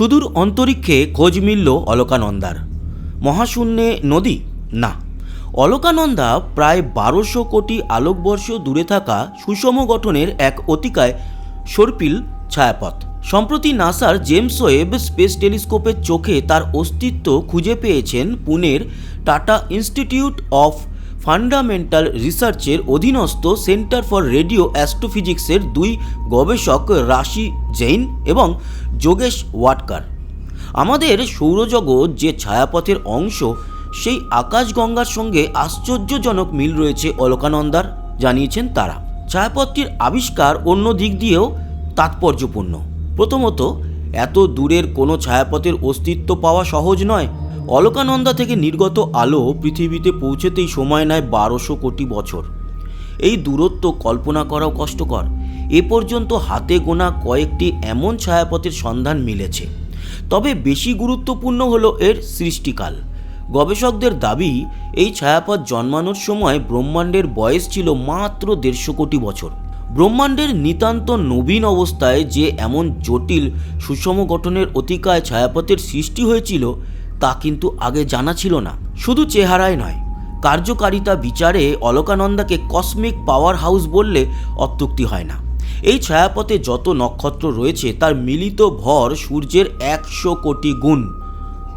সুদূর অন্তরিক্ষে খোঁজ মিলল অলকানন্দার। মহাশূন্যে নদী? না। অলকানন্দা প্রায় বারোশো কোটি আলোকবর্ষ দূরে থাকা সুষম গঠনের এক অতিকায় সর্পিল ছায়াপথ। সম্প্রতি নাসার জেমস ওয়েব স্পেস টেলিস্কোপের চোখে তার অস্তিত্ব খুঁজে পেয়েছেন পুনের টাটা ইনস্টিটিউট অফ ফান্ডামেন্টাল রিসার্চের অধীনস্থ সেন্টার ফর রেডিও অ্যাস্ট্রোফিজিক্সের দুই গবেষক রাশি জৈন এবং যোগেশ ওয়াটকার। আমাদের সৌরজগৎ যে ছায়াপথের অংশ, সেই আকাশগঙ্গার সঙ্গে আশ্চর্যজনক মিল রয়েছে অলকানন্দার, জানিয়েছেন তারা। ছায়াপথটির আবিষ্কার অন্য দিক দিয়েও তাৎপর্যপূর্ণ। প্রথমত, এত দূরের কোনো ছায়াপথের অস্তিত্ব পাওয়া সহজ নয়। অলকানন্দা থেকে নির্গত আলো পৃথিবীতে পৌঁছেতেই সময় নেয় বারোশো কোটি বছর। এই দূরত্ব কল্পনা করাও কষ্টকর। এ পর্যন্ত হাতে গোনা কয়েকটি এমন ছায়াপথের সন্ধান মিলেছে। তবে বেশি গুরুত্বপূর্ণ হল এর সৃষ্টিকাল। গবেষকদের দাবি, এই ছায়াপথ জন্মানোর সময় ব্রহ্মাণ্ডের বয়স ছিল মাত্র দেড়শো কোটি বছর। ব্রহ্মাণ্ডের নিতান্ত নবীন অবস্থায় যে এমন জটিল সুষম গঠনের অতিকায় ছায়াপথের সৃষ্টি হয়েছিল তা কিন্তু আগে জানা ছিল না। শুধু চেহারায় নয়, কার্যকারিতা বিচারে অলকানন্দাকে কসমিক পাওয়ার হাউস বললে অত্যুক্তি হয় না। এই ছায়াপথে যত নক্ষত্র রয়েছে, তার মিলিত ভর সূর্যের একশো কোটি গুণ।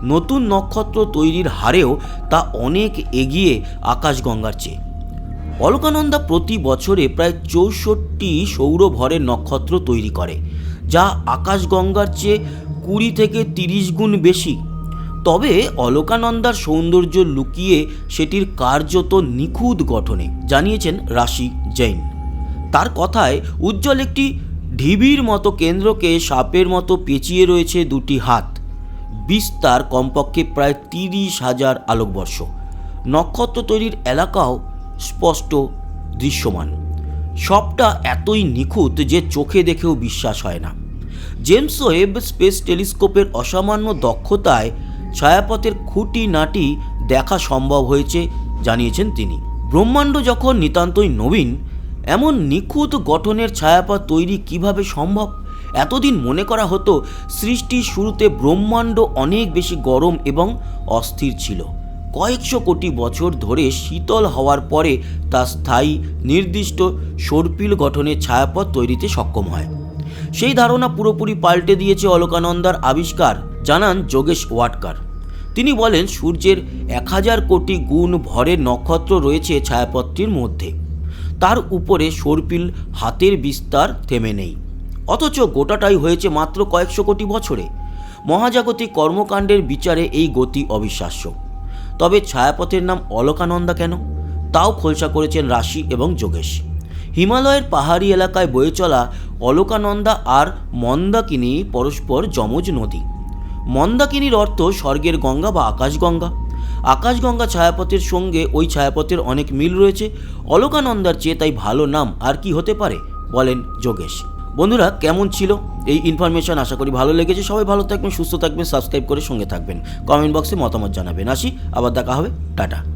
নতুন নক্ষত্র তৈরির হারেও তা অনেক এগিয়ে আকাশগঙ্গার চেয়ে। অলকানন্দা প্রতি বছরে প্রায় চৌষট্টি সৌরভরের নক্ষত্র তৈরি করে, যা আকাশগঙ্গার চেয়ে কুড়ি থেকে তিরিশ গুণ বেশি। তবে অলকানন্দার সৌন্দর্য লুকিয়ে সেটির কার্যত নিখুঁত গঠনে, জানিয়েছেন রাশি জৈন। তার কথায়, উজ্জ্বল একটি ঢিবির মতো কেন্দ্রকে সাপের মতো পেঁচিয়ে রয়েছে দুটি হাত। বিস্তার কমপক্ষে প্রায় তিরিশ হাজার আলোকবর্ষ। নক্ষত্র তৈরির এলাকাও স্পষ্ট দৃশ্যমান। সবটা এতই নিখুঁত যে চোখে দেখেও বিশ্বাস হয় না। জেমস ওয়েব স্পেস টেলিস্কোপের অসামান্য দক্ষতায় ছায়াপথের খুঁটিনাটি দেখা সম্ভব হয়েছে, জানিয়েছেন তিনি। ব্রহ্মাণ্ড যখন নিতান্তই নবীন, এমন নিখুঁত গঠনের ছায়াপথ তৈরি কীভাবে সম্ভব? এতদিন মনে করা হতো সৃষ্টির শুরুতে ব্রহ্মাণ্ড অনেক বেশি গরম এবং অস্থির ছিল। কয়েকশো কোটি বছর ধরে শীতল হওয়ার পরে তা স্থায়ী, নির্দিষ্ট সর্পিল গঠনের ছায়াপথ তৈরিতে সক্ষম হয়। সেই ধারণা পুরোপুরি পাল্টে দিয়েছে অলকানন্দার আবিষ্কার, জানান যোগেশ ওয়াটকার। তিনি বলেন, সূর্যের এক হাজার কোটি গুণ ভরের নক্ষত্র রয়েছে ছায়াপথটির মধ্যে। তার উপরে সর্পিল হাতের বিস্তার থেমে নেই। অথচ গোটাটাই হয়েছে মাত্র কয়েকশো কোটি বছরে। মহাজাগতিক কর্মকাণ্ডের বিচারে এই গতি অবিশ্বাস্য। তবে ছায়াপথের নাম অলকানন্দা কেন? তাও খোলসা করেছেন রাশি এবং যোগেশ। হিমালয়ের পাহাড়ি এলাকায় বয়ে চলা অলকানন্দা আর মন্দাকিনী পরস্পর যমজ নদী। মন্দাকিনীর অর্থ স্বর্গের গঙ্গা বা আকাশগঙ্গা। আকাশগঙ্গা ছায়াপথের সঙ্গে ওই ছায়াপথের অনেক মিল রয়েছে। অলকানন্দার চেয়ে তাই ভালো নাম আর কি হতে পারে? বলেন যোগেশ। বন্ধুরা, কেমন ছিল এই ইনফরমেশন আশা করি ভালো লেগেছে। সবাই ভালো থাকবেন, সুস্থ থাকবেন সাবস্ক্রাইব করে সঙ্গে থাকবেন। কমেন্ট বক্সে মতামত জানাবেন। আসি, আবার দেখা হবে। টাটা।